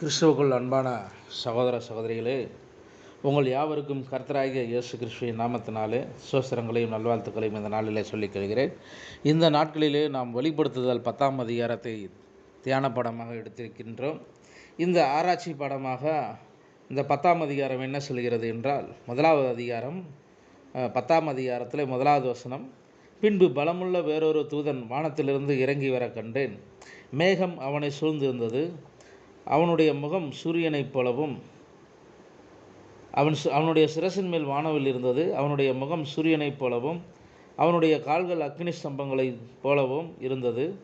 கிறிஸ்துவுக்குள் அன்பான சகோதர சகோதரிகளே உங்கள் யாவருக்கும் கர்த்தராகிய இயேசு கிறிஸ்துவின் நாமத்தினாலே சோஸ்திரங்களையும் நல்வாழ்த்துக்களையும் இந்த நாளிலே சொல்லிக் கொள்கிறேன். இந்த நாட்களிலே நாம் வெளிப்படுத்துதல் பத்தாம் அதிகாரத்தை தியான படமாக எடுத்திருக்கின்றோம். இந்த ஆராய்ச்சி படமாக இந்த பத்தாம் அதிகாரம் என்ன சொல்கிறது என்றால் முதலாவது அதிகாரம் பத்தாம் அதிகாரத்தில் முதலாவது வசனம் பின்பு பலமுள்ள வேறொரு தூதன் வானத்திலிருந்து இறங்கி வர கண்டேன். மேகம் அவனை சூழ்ந்திருந்தது. அவனுடைய முகம் சூரியனைப் போலவும் அவன் சு- அவனுடைய சிரசின் மேல் வானவில் இருந்தது அவனுடைய முகம் சூரியனைப் போலவும் அவனுடைய கால்கள் அக்னி ஸ்தம்பங்களைப் போலவும் இருந்தது.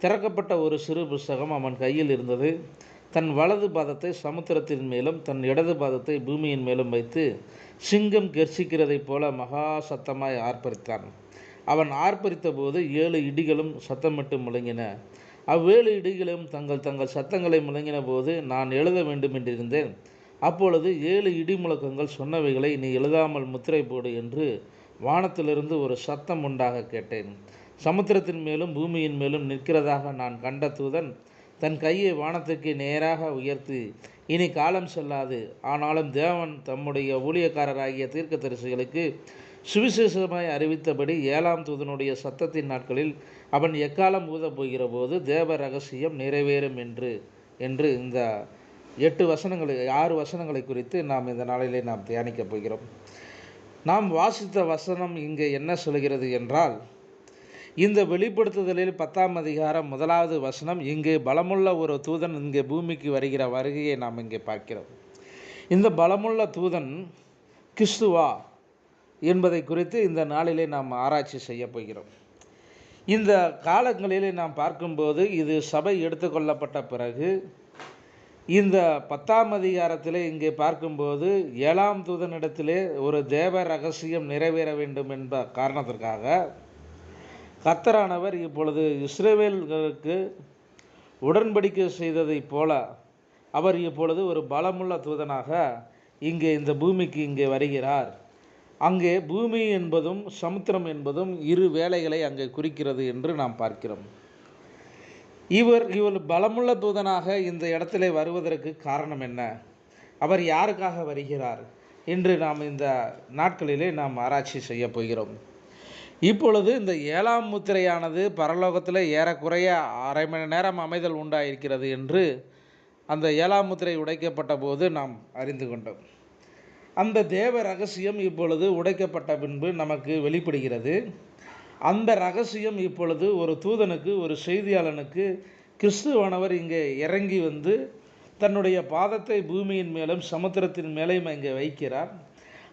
திறக்கப்பட்ட ஒரு சிறு புஸ்தகம் அவன் கையில் இருந்தது. தன் வலது பாதத்தை சமுத்திரத்தின் மேலும் தன் இடது பாதத்தை பூமியின் மேலும் வைத்து சிங்கம் கெர்ச்சிக்கிறதைப் போல மகா சத்தமாய் ஆர்ப்பரித்தான். அவன் ஆர்ப்பரித்த போது ஏழு இடிகளும் சத்தமிட்டு முழங்கின. அவ்வேழு இடிகளும் தங்கள் தங்கள் சத்தங்களை முழங்கின போது நான் எழுத வேண்டும் என்றிருந்தேன். அப்பொழுது ஏழு இடி முழக்கங்கள் சொன்னவைகளை நீ எழுதாமல் முத்திரை போடு என்று வானத்திலிருந்து ஒரு சத்தம் உண்டாக கேட்டேன். சமுத்திரத்தின் மேலும் பூமியின் மேலும் நிற்கிறதாக நான் கண்ட தூதன் தன் கையை வானத்துக்கு நேராக உயர்த்தி இனி காலம் செல்லாது. ஆனாலும் தேவன் தம்முடைய ஊழியக்காரராகிய தீர்க்கதரிசிகளுக்கு சுவிசேஷமாய் அறிவித்தபடி ஏழாம் தூதனுடைய சத்தத்தின் நாட்களில் அவன் எக்காலம் ஊதப் போகிற போது தேவ ரகசியம் நிறைவேறும் என்று என்று இந்த எட்டு வசனங்களை ஆறு வசனங்களை குறித்து நாம் இந்த நாளிலே நாம் தியானிக்கப் போகிறோம். நாம் வாசித்த வசனம் இங்கே என்ன சொல்கிறது என்றால் இந்த வெளிப்படுத்துதலில் பத்தாம் அதிகாரம் முதலாவது வசனம் இங்கே பலமுள்ள ஒரு தூதன் இங்கே பூமிக்கு வருகிற வருகையை நாம் இங்கே பார்க்கிறோம். இந்த பலமுள்ள தூதன் கிறிஸ்துவா என்பதை குறித்து இந்த நாளிலே நாம் ஆராய்ச்சி செய்ய போகிறோம். இந்த காலங்களிலே நாம் பார்க்கும்போது இது சபை எடுத்துக்கொள்ளப்பட்ட பிறகு இந்த பத்தாம் அதிகாரத்திலே இங்கே பார்க்கும்போது ஏழாம் தூதனிடத்திலே ஒரு தேவ ரகசியம் நிறைவேற வேண்டும் என்ப காரணத்திற்காக கத்தரானவர் இப்பொழுது இஸ்ரேவேல்களுக்கு உடன்படிக்கை செய்ததைப் போல அவர் இப்பொழுது ஒரு பலமுள்ள தூதனாக இங்கே இந்த பூமிக்கு இங்கே வருகிறார். அங்கே பூமி என்பதும் சமுத்திரம் என்பதும் இரு வேலைகளை அங்கே குறிக்கிறது என்று நாம் பார்க்கிறோம். இவர் இவர் பலமுள்ள தூதனாக இந்த இடத்திலே வருவதற்கு காரணம் என்ன? அவர் யாருக்காக வருகிறார்? என்று நாம் இந்த நாட்களிலே நாம் ஆராய்ச்சி செய்ய போகிறோம். இப்பொழுது இந்த ஏழாம் முத்திரையானது பரலோகத்தில் ஏறக்குறைய அரை மணி நேரம் அமைதல் உண்டாயிருக்கிறது என்று அந்த ஏழாம் முத்திரை உடைக்கப்பட்ட போது நாம் அறிந்து கொண்டோம். அந்த தேவ ரகசியம் இப்பொழுது உடைக்கப்பட்ட பின்பு நமக்கு வெளிப்படுகிறது. அந்த ரகசியம் இப்பொழுது ஒரு தூதனுக்கு ஒரு செய்தியாளனுக்கு கிறிஸ்துவானவர் இங்கே இறங்கி வந்து தன்னுடைய பாதத்தை பூமியின் மேலும் சமுத்திரத்தின் மேலேயும் இங்கே வைக்கிறார்.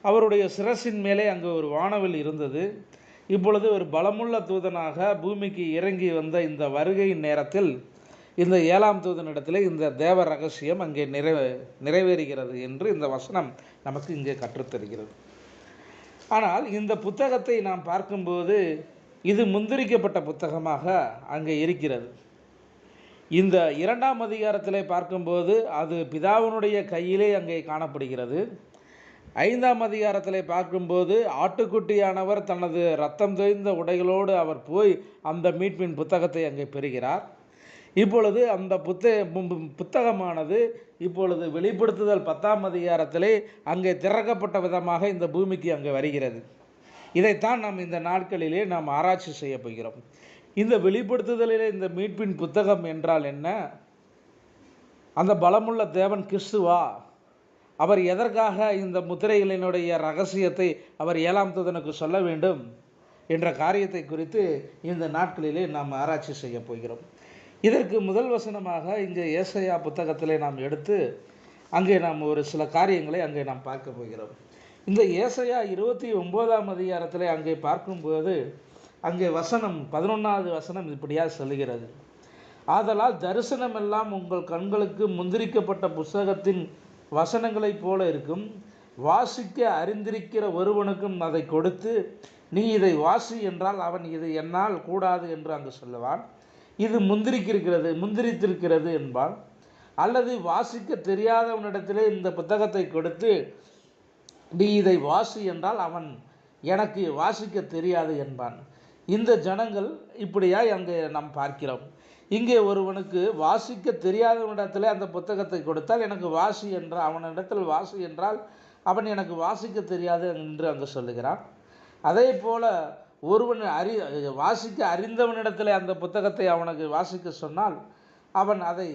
அவருடைய சிரசின் மேலே அங்கே ஒரு வானவில் இருந்தது. இப்பொழுது ஒரு பலமுள்ள தூதனாக பூமிக்கு இறங்கி வந்த இந்த வருகையின் நேரத்தில் இந்த ஏழாம் தூதனிடத்தில் இந்த தேவ ரகசியம் அங்கே நிறைவே நிறைவேறுகிறது என்று இந்த வசனம் நமக்கு இங்கே கற்றுத்தருகிறது. ஆனால் இந்த புத்தகத்தை நாம் பார்க்கும்போது இது முந்திரிக்கப்பட்ட புத்தகமாக அங்கே இருக்கிறது. இந்த இரண்டாம் அதிகாரத்திலே பார்க்கும்போது அது பிதாவினுடைய கையிலே அங்கே காணப்படுகிறது. ஐந்தாம் அதிகாரத்திலே பார்க்கும்போது ஆட்டுக்குட்டியானவர் தனது ரத்தம் தோய்ந்த உடைகளோடு அவர் போய் அந்த மீட்பின் புத்தகத்தை அங்கே பெறுகிறார். இப்பொழுது அந்த புத்த புத்தகமானது இப்பொழுது வெளிப்படுத்துதல் பத்தாம் அதிகாரத்திலே அங்கே திறக்கப்பட்ட விதமாக இந்த பூமிக்கு அங்கே வருகிறது. இதைத்தான் நாம் இந்த நாட்களிலே நாம் ஆராய்ச்சி செய்ய போகிறோம். இந்த வெளிப்படுத்துதலிலே இந்த மீட்பின் புத்தகம் என்றால் என்ன? அந்த பலமுள்ள தேவன் கிறிஸ்துவா? அவர் எதற்காக இந்த முத்திரைகளினுடைய ரகசியத்தை அவர் ஏழாம் தூதனுக்கு சொல்ல வேண்டும்? என்ற காரியத்தை குறித்து இந்த நாட்களிலே நாம் ஆராய்ச்சி செய்ய போகிறோம். இதற்கு முதல் வசனமாக இங்கே ஏசையா புத்தகத்திலே நாம் எடுத்து அங்கே நாம் ஒரு சில காரியங்களை அங்கே நாம் பார்க்க போகிறோம். இந்த ஏசையா இருபத்தி ஒம்போதாம் அதிகாரத்தில் அங்கே பார்க்கும்போது அங்கே வசனம் பதினொன்றாவது வசனம் இப்படியாக சொல்லுகிறது. ஆதலால் தரிசனமெல்லாம் உங்கள் கண்களுக்கு முந்திரிக்கப்பட்ட புஸ்தகத்தின் வசனங்களைப் போல இருக்கும். வாசிக்க அறிந்திருக்கிற ஒருவனுக்கும் அதை கொடுத்து நீ இதை வாசி என்றால் அவன் இது என்னால் கூடாது என்று அங்கு சொல்லுவான். இது முந்திரிக்கிருக்கிறது முந்திரித்திருக்கிறது என்பான் அல்லது வாசிக்க தெரியாதவனிடத்திலே இந்த புத்தகத்தை கொடுத்து நீ இதை வாசி என்றால் அவன் எனக்கு வாசிக்க தெரியாது என்பான். இந்த ஜனங்கள் இப்படியாய் அங்கே நாம் பார்க்கிறோம். இங்கே ஒருவனுக்கு வாசிக்க தெரியாதவனிடத்தில் அந்த புத்தகத்தை கொடுத்தால் எனக்கு வாசி என்றால் அவனிடத்தில் வாசி என்றால் அவன் எனக்கு வாசிக்க தெரியாது என்று அங்கு சொல்லுகிறான். அதே போல் ஒருவன் அறி வாசிக்க அறிந்தவனிடத்தில் அந்த புத்தகத்தை அவனுக்கு வாசிக்க சொன்னால் அவன் அதை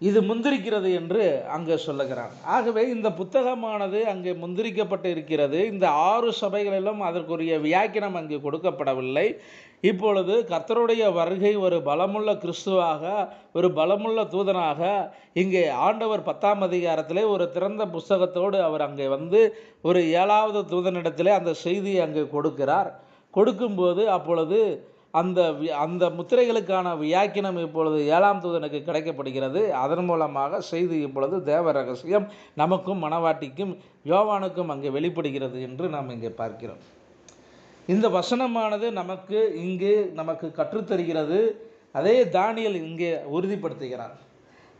இது முந்திரிக்கிறது என்று அங்கே சொல்லுகிறான். ஆகவே இந்த புத்தகமானது அங்கே முந்திரிக்கப்பட்டு இருக்கிறது. இந்த ஆறு சபைகளிலும் அதற்குரிய வியாக்கியம் அங்கே கொடுக்கப்படவில்லை. இப்பொழுது கர்த்தருடைய வருகை ஒரு பலமுள்ள கிறிஸ்துவாக ஒரு பலமுள்ள தூதனாக இங்கே ஆண்டவர் பத்தாம் அதிகாரத்திலே ஒரு திறந்த புஸ்தகத்தோடு அவர் அங்கே வந்து ஒரு ஏழாவது தூதனிடத்திலே அந்த செய்தியை அங்கே கொடுக்கிறார். கொடுக்கும்போது அப்பொழுது அந்த அந்த முத்திரைகளுக்கான வியாக்கினம் இப்பொழுது ஏழாம் தூதனுக்கு கிடைக்கப்படுகிறது. அதன் மூலமாக செய்தி இப்பொழுது தேவ ரகசியம் நமக்கும் மணவாட்டிக்கும் யோவானுக்கும் அங்கே வெளிப்படுகிறது என்று நாம் இங்கே பார்க்கிறோம். இந்த வசனமானது நமக்கு இங்கு நமக்கு கற்றுத்தருகிறது. அதே தானியல் இங்கே உறுதிப்படுத்துகிறார்.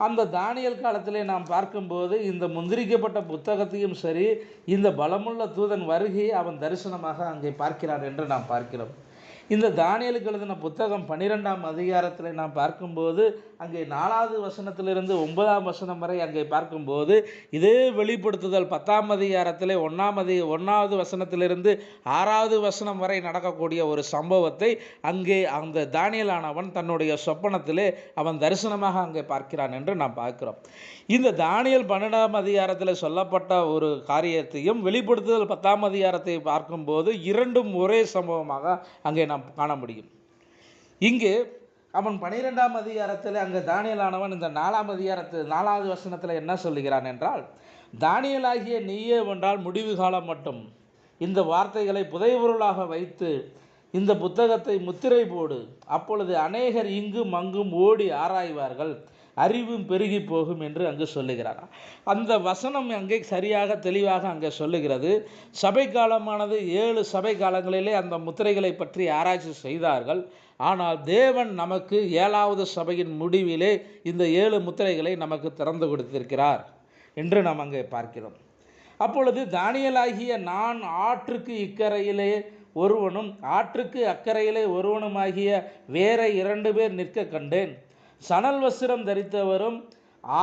அந்த தானியல் காலத்திலே நாம் பார்க்கும்போது இந்த முந்திரிக்கப்பட்ட புத்தகத்தையும் சரி இந்த பலமுள்ள தூதன் வருகையை அவன் தரிசனமாக அங்கே பார்க்கிறான் என்று நாம் பார்க்கிறோம். இந்த தானியலுக்கு எழுதின புத்தகம் பன்னிரெண்டாம் அதிகாரத்தில் நாம் பார்க்கும்போது அங்கே நாலாவது வசனத்திலிருந்து ஒன்பதாம் வசனம் வரை அங்கே பார்க்கும்போது இதே வெளிப்படுத்துதல் பத்தாம் அதிகாரத்தில் ஒன்றாம் அதி ஒன்றாவது வசனத்திலிருந்து ஆறாவது வசனம் வரை நடக்கக்கூடிய ஒரு சம்பவத்தை அங்கே அந்த தானியலானவன் தன்னுடைய சொப்பனத்திலே அவன் தரிசனமாக அங்கே பார்க்கிறான் என்று நாம் பார்க்கிறோம். இந்த தானியல் பன்னெண்டாம் அதிகாரத்தில் சொல்லப்பட்ட ஒரு காரியத்தையும் வெளிப்படுத்துதல் பத்தாம் அதிகாரத்தை பார்க்கும்போது இரண்டும் ஒரே சம்பவமாக அங்கே நாம் காண முடியும். இங்கு அவன் பனிரெண்டாம் அதிகாரத்தில் அங்கே தானியலானவன் இந்த நாலாம் அதிகாரத்தில் நாலாவது வசனத்தில் என்ன சொல்லுகிறான் என்றால் தானியலாகிய நீயே வென்றால் முடிவு காலம் மட்டும். இந்த வார்த்தைகளை புதைபொருளாக வைத்து இந்த புத்தகத்தை முத்திரை போடு. அப்பொழுது அநேகர் இங்கும் அங்கும் ஓடி ஆராய்வார்கள். அறிவும் பெருகி போகும் என்று அங்கு சொல்லுகிறார். அந்த வசனம் அங்கே சரியாக தெளிவாக அங்கே சொல்லுகிறது. சபை காலமானது ஏழு சபை காலங்களிலே அந்த முத்திரைகளை பற்றி ஆராய்ச்சி செய்தார்கள். ஆனால் தேவன் நமக்கு ஏழாவது சபையின் முடிவிலே இந்த ஏழு முத்திரைகளை நமக்கு திறந்து கொடுத்திருக்கிறார் என்று நாம் அங்கே பார்க்கிறோம். அப்பொழுது தானியலாகிய நான் ஆற்றுக்கு இக்கரையிலே ஒருவனும் ஆற்றுக்கு அக்கறையிலே ஒருவனுமாகிய வேற இரண்டு பேர் நிற்க கண்டேன். சணல் வஸ்திரம் தரித்தவரும்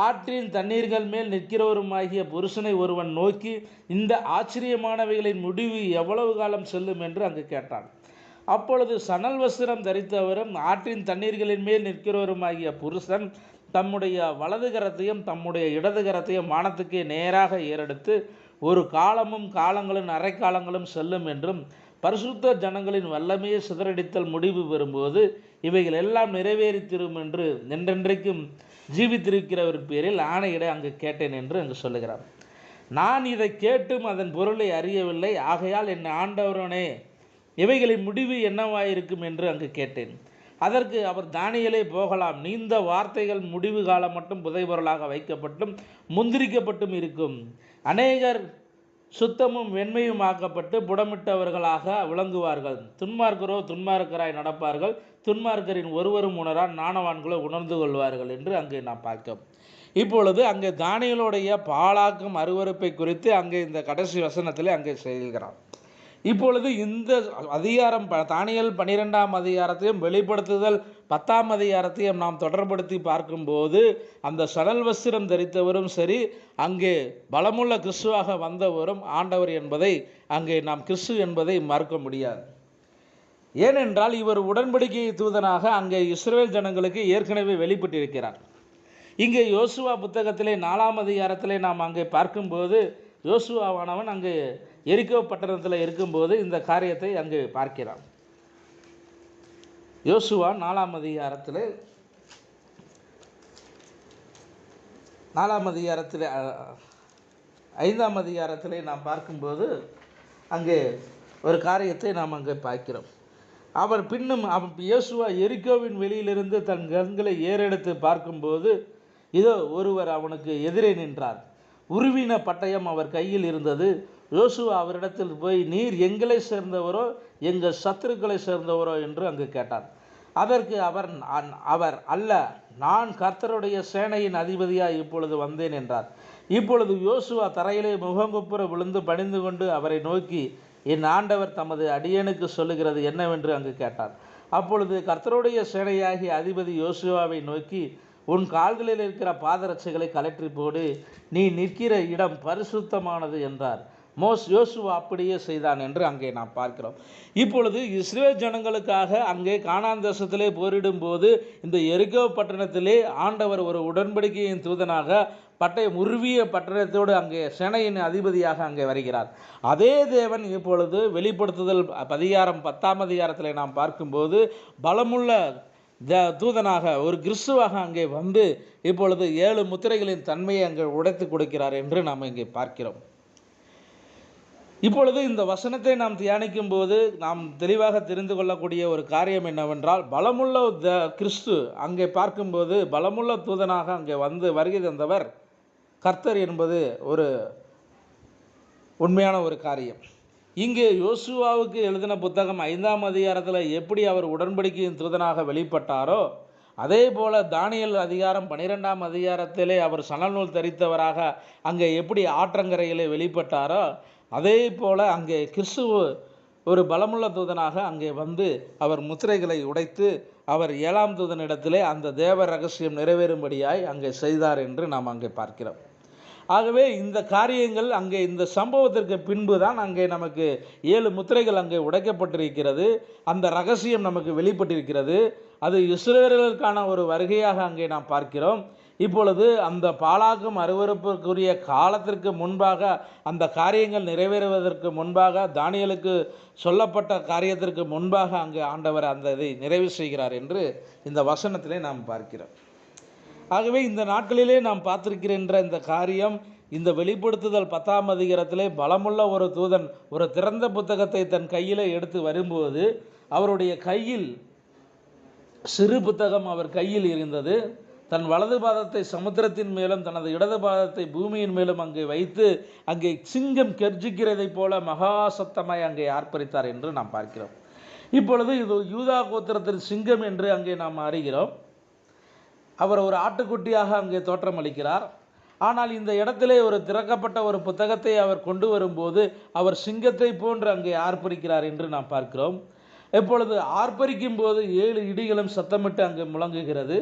ஆற்றின் தண்ணீர்கள் மேல் நிற்கிறவருமாகிய புருஷனை ஒருவன் நோக்கி இந்த ஆச்சரியமானவைகளின் முடிவு எவ்வளவு காலம் செல்லும் என்று அங்கு கேட்டான். அப்பொழுது சணல் வஸ்திரம் தரித்தவரும் ஆற்றின் தண்ணீர்களின் மேல் நிற்கிறவருமாகிய புருஷன் தம்முடைய வலது கரத்தையும் தம்முடைய இடது கரத்தையும் வானத்துக்கே நேராக ஏறெடுத்து ஒரு காலமும் காலங்களும் அரைக்காலங்களும் செல்லும் என்றும் பரிசுத்த ஜனங்களின் வல்லமையை சிதறடித்தல் முடிவு பெறும்போது இவைகள் எல்லாம் நிறைவேறித்திரும் என்று என்றென்றைக்கும் ஜீவித்திருக்கிறவர் பேரில் ஆணையிட அங்கு கேட்டேன் என்று அங்கு சொல்லுகிறார். நான் இதை கேட்டும் அதன் பொருளை அறியவில்லை. ஆகையால் என் ஆண்டவரனே இவைகளின் முடிவு என்னவாயிருக்கும் என்று அங்கு கேட்டேன். அதற்கு அவர் தானியலே போகலாம். நீந்த வார்த்தைகள் முடிவு காலம் மட்டும் புதைபொருளாக வைக்கப்பட்டும் முந்திரிக்கப்பட்டும் இருக்கும். அநேகர் சுத்தமும் வெண்மையும் ஆக்கப்பட்டு புடமிட்டவர்களாக விளங்குவார்கள். துன்மார்க்கரோ துன்மார்க்கராய் நடப்பார்கள். துன்மார்க்கரின் ஒருவரும் உணரான் நாணவான்களோ உணர்ந்து கொள்வார்கள் என்று அங்கே நாம் பார்க்கிறோம் இப்பொழுது அங்கே தானியலுடைய பாலாக்கும் அருவருப்பை குறித்து அங்கே இந்த கடைசி வசனத்திலே அங்கே செய்கிறான் இப்பொழுது இந்த அதிகாரம் ப- தானியல் பன்னிரெண்டாம் அதிகாரத்தையும் வெளிப்படுத்துதல் பத்தாம் அதிகாரத்தையும் நாம் தொடர்படுத்தி பார்க்கும்போது அந்த சடல் வஸ்திரம் தரித்தவரும் சரி அங்கே பலமுள்ள கிறிஸ்துவாக வந்தவரும் ஆண்டவர் என்பதை அங்கே நாம் கிறிஸ்து என்பதை மறுக்க முடியாது. ஏனென்றால் இவர் உடன்படிக்கை தூதனாக அங்கே இஸ்ரேல் ஜனங்களுக்கு ஏற்கனவே வெளிப்பட்டிருக்கிறார். இங்கே யோசுவா புத்தகத்திலே நாலாம் அதிகாரத்திலே நாம் அங்கே பார்க்கும்போது யோசுவாவானவன் அங்கே எரிக்கோ பட்டணத்தில் இருக்கும்போது இந்த காரியத்தை அங்கே பார்க்கிறான். யோசுவா நாலாம் அதிகாரத்தில் நாலாம் அதிகாரத்தில் ஐந்தாம் அதிகாரத்தில் நாம் பார்க்கும்போது அங்கே ஒரு காரியத்தை நாம் அங்கே பார்க்கிறோம். அவர் பின்னும் அவன் இயேசுவா எரிக்கோவின் வெளியிலிருந்து தன் கண்களை ஏறெடுத்து பார்க்கும்போது இதோ ஒருவர் அவனுக்கு எதிரே நின்றார். உருவின பட்டயம் அவர் கையில் இருந்தது. யோசுவா அவரிடத்தில் போய் நீர் எங்களை சேர்ந்தவரோ எங்கள் சத்துருக்களை சேர்ந்தவரோ? என்று அங்கு கேட்டார் அதற்கு அவர் அவர் அல்ல நான் கர்த்தருடைய சேனையின் அதிபதியாக இப்பொழுது வந்தேன் என்றார். இப்பொழுது யோசுவா தரையிலே முகங்குப்புற விழுந்து பணிந்து கொண்டு அவரை நோக்கி என் ஆண்டவர் தமது அடியனுக்கு சொல்லுகிறது என்னவென்று? அங்கு கேட்டார் அப்பொழுது கர்த்தருடைய சேனையாகிய அதிபதி யோசுவாவை நோக்கி உன் கால்களில் இருக்கிற பாதரட்சைகளை கலற்றி போடு நீ நிற்கிற இடம் பரிசுத்தமானது என்றார். மோஸ் யோசுவா அப்படியே செய்தான் என்று அங்கே நாம் பார்க்கிறோம். இப்பொழுது இஸ்ரேல் ஜனங்களுக்காக அங்கே கானான் தேசத்திலே போரிடும் போது இந்த எரிகோ பட்டணத்திலே ஆண்டவர் ஒரு உடன்படிக்கையின் தூதனாக பட்டய உருவிய பட்டணத்தோடு அங்கே சேனையின் அதிபதியாக அங்கே வருகிறார். அதே தேவன் இப்பொழுது வெளிப்படுத்துதல் அதிகாரம் பத்தாம் அதிகாரத்தில் நாம் பார்க்கும்போது பலமுள்ள த தூதனாக ஒரு கிறிஸ்துவாக அங்கே வந்து இப்பொழுது ஏழு முத்திரைகளின் தன்மையை அங்கே உடைத்து கொடுக்கிறார் என்று நாம் இங்கே பார்க்கிறோம். இப்பொழுது இந்த வசனத்தை நாம் தியானிக்கும் போது நாம் தெளிவாக தெரிந்து கொள்ளக்கூடிய ஒரு காரியம் என்னவென்றால் பலமுள்ள த கிறிஸ்து அங்கே பார்க்கும்போது பலமுள்ள தூதனாக அங்கே வந்து வருகை தந்தவர் கர்த்தர் என்பது ஒரு உண்மையான ஒரு காரியம். இங்கே யோசுவாவுக்கு எழுதின புத்தகம் ஐந்தாம் அதிகாரத்தில் எப்படி அவர் உடன்படிக்கையின் தூதனாக வெளிப்பட்டாரோ அதே போல் தானியல் அதிகாரம் பனிரெண்டாம் அதிகாரத்திலே அவர் சணநூல் தரித்தவராக அங்கே எப்படி ஆற்றங்கரையிலே வெளிப்பட்டாரோ அதே போல் அங்கே கிறிஸ்துவ ஒரு பலமுள்ள தூதனாக அங்கே வந்து அவர் முத்திரைகளை உடைத்து அவர் ஏழாம் தூதனிடத்திலே அந்த தேவ ரகசியம் நிறைவேறும்படியாய் அங்கே செய்தார் என்று நாம் அங்கே பார்க்கிறோம். ஆகவே இந்த காரியங்கள் அங்கே இந்த சம்பவத்திற்கு பின்பு தான் அங்கே நமக்கு ஏழு முத்திரைகள் அங்கே உடைக்கப்பட்டிருக்கிறது. அந்த ரகசியம் நமக்கு வெளிப்பட்டிருக்கிறது. அது இஸ்ரேலர்களுக்கான ஒரு வருகையாக அங்கே நாம் பார்க்கிறோம். இப்பொழுது அந்த பாலாக்கும் அருவறுப்புக்குரிய காலத்திற்கு முன்பாக அந்த காரியங்கள் நிறைவேறுவதற்கு முன்பாக தானியலுக்கு சொல்லப்பட்ட காரியத்திற்கு முன்பாக அங்கு ஆண்டவர் அந்த இதை நிறைவு செய்கிறார் என்று இந்த வசனத்திலே நாம் பார்க்கிறோம். ஆகவே இந்த நாட்களிலே நாம் பார்த்திருக்கின்ற இந்த காரியம் இந்த வெளிப்படுத்துதல் பத்தாம் அதிகாரத்திலே பலமுள்ள ஒரு தூதன் ஒரு திறந்த புத்தகத்தை தன் கையில் எடுத்து வரும்போது அவருடைய கையில் சிறு புத்தகம் அவர் கையில் இருந்தது. தன் வலது பாதத்தை சமுத்திரத்தின் மேலும் தனது இடது பாதத்தை பூமியின் மேலும் அங்கே வைத்து அங்கே சிங்கம் கெர்ஜிக்கிறதைப் போல மகா சத்தமாய் அங்கே ஆர்ப்பரித்தார் என்று நாம் பார்க்கிறோம். இப்பொழுது இது யூதா கோத்திரத்தின் சிங்கம் என்று அங்கே நாம் அறிகிறோம். அவர் ஒரு ஆட்டுக்குட்டியாக அங்கே தோற்றமளிக்கிறார் ஆனால் இந்த இடத்திலே ஒரு திறக்கப்பட்ட ஒரு புத்தகத்தை அவர் கொண்டு வரும்போது அவர் சிங்கத்தை போன்று அங்கே ஆர்ப்பரிக்கிறார் என்று நாம் பார்க்கிறோம். இப்பொழுது ஆர்ப்பரிக்கும் போது ஏழு இடிகளும் சத்தமிட்டு அங்கே முழங்குகிறது.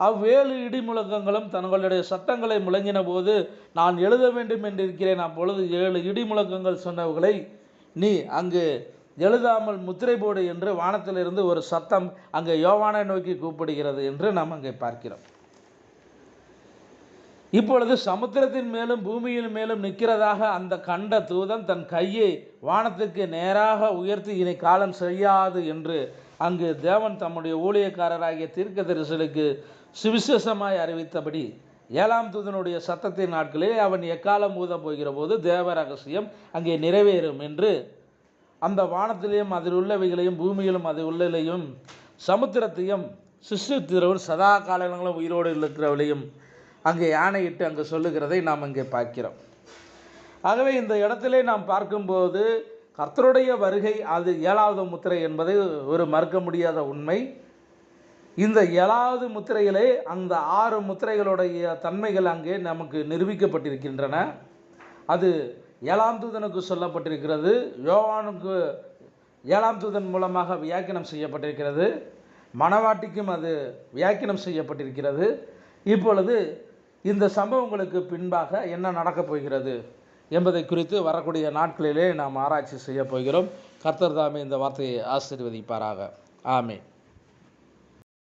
அவ்வேழு இடி முழக்கங்களும் தங்களுடைய சட்டங்களை முழங்கின போது நான் எழுத வேண்டும் என்று இருக்கிறேன். அப்பொழுது ஏழு இடி முழக்கங்கள் சொன்னவர்களை நீ அங்கு எழுதாமல் முத்திரை போடு என்று வானத்திலிருந்து ஒரு சத்தம் அங்கே யோவானை நோக்கி கூப்பிடுகிறது என்று நாம் அங்கே பார்க்கிறோம். இப்பொழுது சமுத்திரத்தின் மேலும் பூமியின் மேலும் நிற்கிறதாக அந்த கண்ட தூதன் தன் கையை வானத்துக்கு நேராக உயர்த்தி இனி காலம் செய்யாது என்று அங்கு தேவன் தம்முடைய ஊழியக்காரராகிய தீர்க்க தரிசலுக்கு சுவிசேஷமாய் அறிவித்தபடி ஏழாம் தூதனுடைய சத்தத்தின் நாட்களில் அவன் எக்காலம் ஊத போகிற போது தேவ ரகசியம் அங்கே நிறைவேறும் என்று அந்த வானத்திலேயும் அதில் உள்ளவைகளையும் பூமியிலும் அது உள்ளலையும் சமுத்திரத்தையும் சிசுத்திரவும் சதா காலங்களும் உயிரோடு இருக்கிறவளையும் அங்கே யானையிட்டு அங்கே சொல்லுகிறதை நாம் அங்கே பார்க்கிறோம். ஆகவே இந்த இடத்திலே நாம் பார்க்கும்போது கர்த்தருடைய வருகை அது ஏழாவது முத்திரை என்பது ஒரு மறுக்க முடியாத உண்மை. இந்த ஏழாவது முத்திரையிலே அந்த ஆறு முத்திரைகளுடைய தன்மைகள் அங்கே நமக்கு நிரூபிக்கப்பட்டிருக்கின்றன. அது ஏழாம் தூதனுக்கு சொல்லப்பட்டிருக்கிறது யோவானுக்கு ஏழாம் தூதன் மூலமாக வியாக்கியம் செய்யப்பட்டிருக்கிறது மணவாட்டிக்கும் அது வியாக்கியம் செய்யப்பட்டிருக்கிறது. இப்பொழுது இந்த சம்பவங்களுக்கு பின்பாக என்ன நடக்கப் போகிறது என்பதை குறித்து வரக்கூடிய நாட்களிலே நாம் ஆராய்ச்சி செய்ய போகிறோம். கர்த்தர் தாமே இந்த வார்த்தையை ஆசீர்வதிப்பாராக. ஆமே